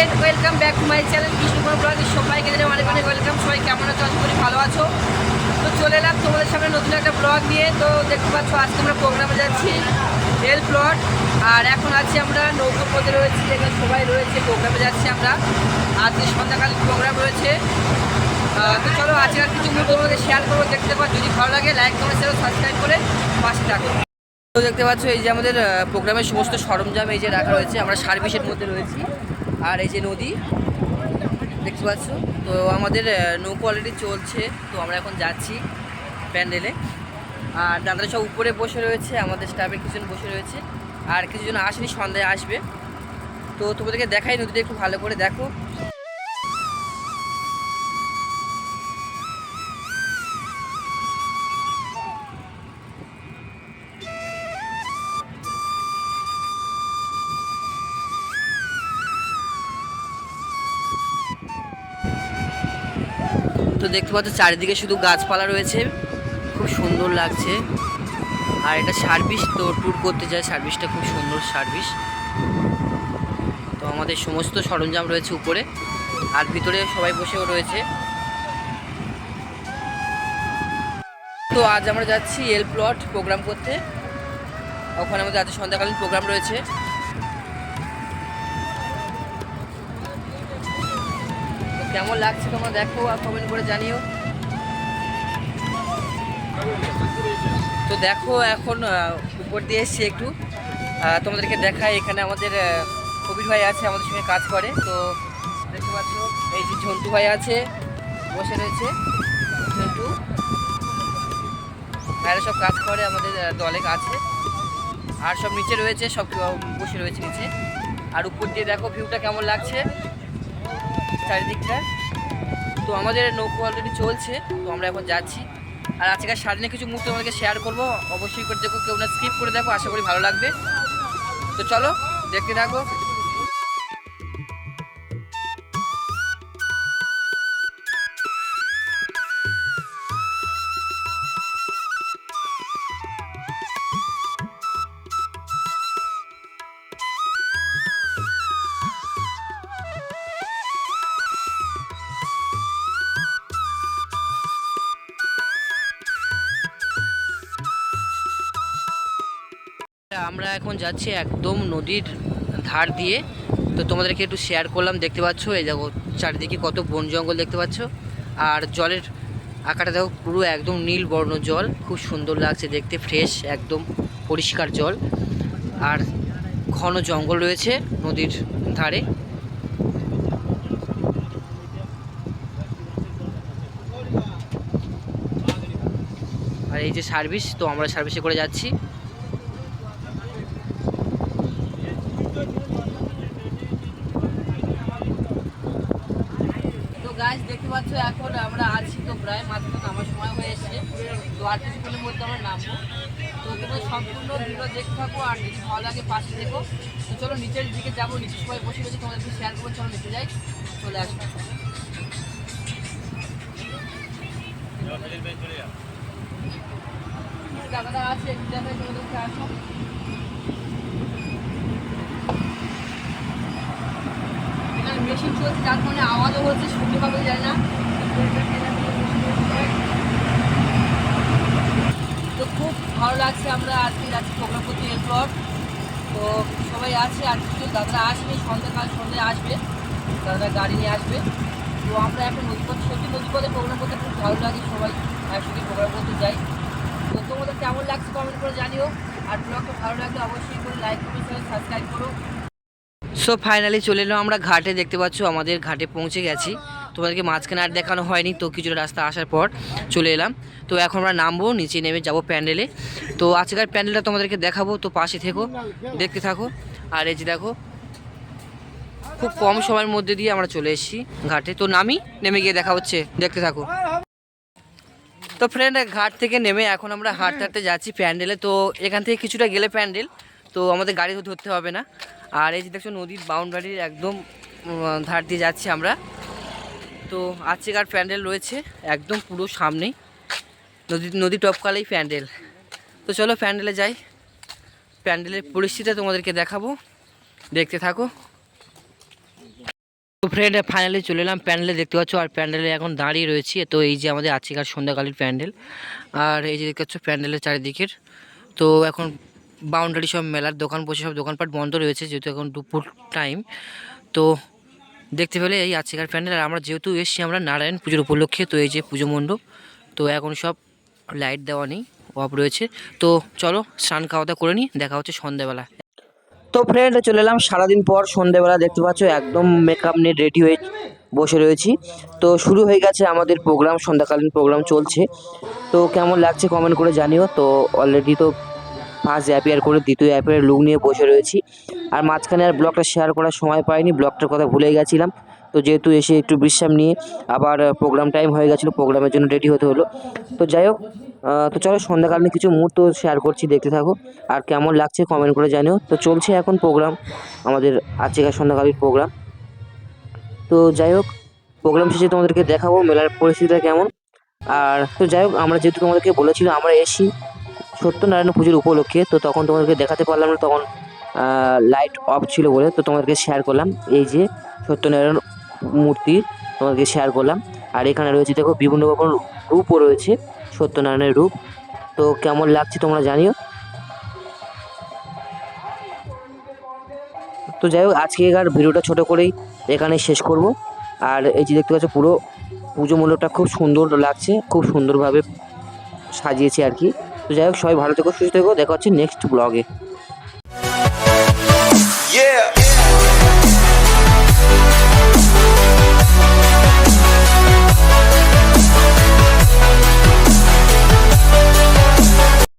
Friend welcome back to my channel Krishnakumar ব্লগে সবাইকে জানাই অনেক অনেক ওয়েলকাম সবাই কেমন আছো? আশা করি ভালো আছো। তো চলে এলাম তোমাদের সামনে নতুন একটা ব্লগ নিয়ে। তো দেখতে পাচ্ছ, আজকে আমরা প্রোগ্রামে যাচ্ছি রেল প্লট আর এখন আছি আমরা নৌকোর পদে রয়েছি, যেখানে সবাই রয়েছে প্রোগ্রামে যাচ্ছি আমরা। আজকে সন্ধ্যাকালীন প্রোগ্রাম রয়েছে। তো চলো আজকে আর কিছু তোমাদের শেয়ার করব। দেখতে পাচ্ছ, যদি ভালো লাগে লাইক কমেন্ট শেয়ার সাবস্ক্রাইব করে পাশে থাকো। তো দেখতে পাচ্ছ, এই যে আমাদের প্রোগ্রামের সমস্ত সরঞ্জাম এই যে রাখা রয়েছে, আমরা সার্ভিসের মধ্যে রয়েছি। আর এই যে নদী, দেখতে পাচ্ছ? তো আমাদের নৌকো অলরেডি চলছে, তো আমরা এখন যাচ্ছি প্যান্ডেলে। আর দাদারা সব উপরে বসে রয়েছে, আমাদের স্টাফের কিছুজন বসে রয়েছে। আর কিছুজন আসেনি, সন্ধ্যায় আসবে। তো তোমাদেরকে দেখাই নদীটা একটু ভালো করে দেখো। তো দেখতে পাচ্ছ চারিদিকে শুধু গাছপালা রয়েছে। খুব সুন্দর লাগছে। আর এটা সার্ভিস তো ট্যুর করতে যায়, সার্ভিসটা খুব সুন্দর সার্ভিস। তো আমাদের সমস্ত সরঞ্জাম রয়েছে উপরে। আর ভিতরে সবাই বসেও রয়েছে। তো আজ আমরা যাচ্ছি এল প্লট প্রোগ্রাম করতে। ওখানে আমাদের আজ সন্ধ্যাকালীন প্রোগ্রাম রয়েছে। কেমন লাগছে তোমরা দেখো আর কমেন্ট করে জানিও। তো দেখো এখন উপর দিয়ে এসছি একটু। তোমাদেরকে দেখাই, এখানে আমাদের কবির ভাই আছে, আমাদের সঙ্গে কাজ করে। তো দেখতে পাচ্ছ, এই যে ঝন্টু ভাই আছে, বসে রয়েছে। ঝন্টু। ভাইরা সব কাজ করে, আমাদের দলে আছে আর সব নিচে রয়েছে, সব বসে রয়েছে নিচে। আর উপর দিয়ে দেখো ভিউটা কেমন লাগছে? চারিদিকটা। তো আমাদের নৌকো অলরেডি চলছে, তো আমরা এখন যাচ্ছি। আর আজকের সারাদিনে কিছু মুহূর্ত আমাদেরকে শেয়ার করব, অবশ্যই করে দেখো, কেউ না স্কিপ করে দেখো, আশা করি ভালো লাগবে। তো চলো, দেখতে থাকো। আমরা এখন যাচ্ছি একদম নদীর ধার দিয়ে। তো তোমাদেরকে একটু শেয়ার করলাম, দেখতে পাচ্ছ? এই দেখো, চারিদিকে কত বন জঙ্গল দেখতে পাচ্ছ? আর জলের আঁকাটা দেখো, পুরো একদম নীল বর্ণ জল। খুব সুন্দর লাগছে দেখতে ফ্রেশ একদম পরিষ্কার জল। আর ঘন জঙ্গল রয়েছে নদীর ধারে। আর এই যে সার্ভিস তো আমরা সার্ভিসে করে যাচ্ছি। গাছ দেখতে পাচ্ছ এখন আমরা আছি তো প্রায় মাত্র নামার সময় হয়ে এসেছে। তো আর কিছুক্ষণের মধ্যে আমরা নামবো। তো তোমরা সম্পূর্ণ ভিডিও দেখতে থাকো আর যদি ভালো লাগে পাশে দেখো তো চলো নিচের দিকে যাব নিচে সবাই বসে রয়েছে তোমাদেরকে শেয়ার করব চলো নিচে যাই চলে আসব দাদারা আছে একটু দেখাই তোমাদেরকে আসো এখানে মেশিন চলছে, যার কারণে আওয়াজও হচ্ছে শুনতে পাবে যায় না। তো খুব ভালো লাগছে আমরা আজকে যাচ্ছি প্রোগ্রাম করতে এরপর। তো সবাই আছে, আর কিছু দাদারা আসবে, সন্ধ্যাকাল সন্ধ্যায় আসবে দাদারা গাড়ি নিয়ে আসবে। তো আমরা এখন নদীপথ, সত্যি নদীপথে প্রোগ্রাম করতে খুব ভালো লাগে, সবাই একসঙ্গে প্রোগ্রাম করতে যাই। তো তোমাদের কেমন লাগছে কমেন্ট করে জানিও, আর ব্লগটা ভালো লাগলে অবশ্যই করে লাইক করো সাবস্ক্রাইব করো। সো ফাইনালি চলে এলাম আমরা ঘাটে দেখতে পাচ্ছ, আমাদের ঘাটে পৌঁছে গেছি। তোমাদেরকে মাঝখানে আর দেখানো হয়নি, তো কিছুটা রাস্তা আসার পর চলে এলাম। তো এখন আমরা নামবো, নিচে নেমে যাব প্যান্ডেলে তো আজকের প্যান্ডেলটা তোমাদেরকে দেখাবো, তো পাশে থেকো, দেখতে থাকো। আর এই যে দেখো, খুব কম সময়ের মধ্যে দিয়ে আমরা চলে এসেছি ঘাটে। তো নামি, নেমে গিয়ে দেখা হচ্ছে, দেখতে থাকো। তো ফ্রেন্ড ঘাট থেকে নেমে এখন আমরা হাঁটতে হাঁটতে যাচ্ছি প্যান্ডেলে। তো এখান থেকে কিছুটা গেলে প্যান্ডেল তো আমাদের গাড়ি ধরতে হবে না। আর এই যে দেখছ নদীর বাউন্ডারির একদম ধার দিয়ে যাচ্ছি আমরা। তো আজকের প্যান্ডেল রয়েছে একদম পুরো সামনেই। নদী নদী টপকালেই প্যান্ডেল। তো চলো প্যান্ডেলে যাই। প্যান্ডেলের পরিস্থিতি তোমাদেরকে দেখাবো। দেখতে থাকো। তো ফ্রেন্ড ফাইনালি চলে এলাম প্যান্ডেলে, দেখতে পাচ্ছ? আর প্যান্ডেলে এখন দাঁড়িয়ে রয়েছি। তো এই যে আমাদের আজকের সন্ধ্যাকালীন প্যান্ডেল। আর এই যে দেখতে পাচ্ছ প্যান্ডেলের চারিদিকের। তো এখন বাউন্ডারি সব মেলার দোকান বসে সব দোকানপাট বন্ধ রয়েছে, যেহেতু এখন দুপুর টাইম তো দেখতে পেলে এই আজকের প্যান্ডেল, আর আমরা যেহেতু এসছি, আমরা নারায়ণ পুজোর উপলক্ষে, তো এই যে পুজো মণ্ডপ, তো এখন সব লাইট দেওয়া নেই, অফ রয়েছে। তো চলো, স্নান খাওয়া দাওয়া করে নিই দেখা হচ্ছে সন্ধ্যাবেলা। তো ফ্রেন্ড চলে এলাম সারাদিন পর সন্ধ্যেবেলা, দেখতে পাচ্ছ একদম মেকআপ নিয়ে রেডি হয়ে বসে রয়েছি। তো শুরু হয়ে গেছে আমাদের প্রোগ্রাম সন্ধ্যাকালীন প্রোগ্রাম চলছে। তো কেমন লাগছে কমেন্ট করে জানিও। তো অলরেডি তো ফার্স্ট অ্যাপিয়ার করে দ্বিতীয় অ্যাপিয়ার লুক নিয়ে বসে রয়েছি। আর মাঝখানে আর ব্লগটা শেয়ার করার সময় পাইনি ব্লগটার কথা ভুলে গেছিলাম। তো যেহেতু এসে একটু বিশ্রাম নিয়ে আবার প্রোগ্রাম টাইম হয়ে গেছিল প্রোগ্রামের জন্য রেডি হতে হলো। তো যাই হোক তো চলো সন্ধ্যাকালীন কিছু মুহূর্ত শেয়ার করছি, দেখতে থাকো। আর কেমন লাগছে কমেন্ট করে জানিও। তো চলছে এখন প্রোগ্রাম আমাদের আজকের সন্ধ্যাকালীন প্রোগ্রাম তো যাই হোক প্রোগ্রাম শেষে তোমাদেরকে দেখাবো, মেলার পরিস্থিতিটা কেমন। আর তো যাই হোক, আমরা যেহেতু তোমাদেরকে বলেছিলাম, আমরা এসি সত্যনারায়ণ পুজোর উপলক্ষে, তো তখন তোমাদেরকে দেখাতে পারলাম না, তখন লাইট অফ ছিল বলে, তো তোমাদেরকে শেয়ার করলাম। এই যে সত্যনারায়ণ মূর্তি তোমাদেরকে শেয়ার করলাম। আর এখানে রয়েছে, দেখো, বিভিন্ন রকম রূপও রয়েছে, সত্যনারায়ণের রূপ। তো কেমন লাগছে তোমরা জানিও। তো যাই হোক, আজকে আজকেকার ভিডিওটা ছোট করেই এখানে শেষ করব। আর এই যে দেখতে পাচ্ছ, পুরো পুজো মূল্যটা খুব সুন্দর লাগছে, খুব সুন্দরভাবে সাজিয়েছি আর কি। তো যাই হোক সবাই ভালো থেকো সুস্থ থেকো দেখা হচ্ছে নেক্সট ব্লগে.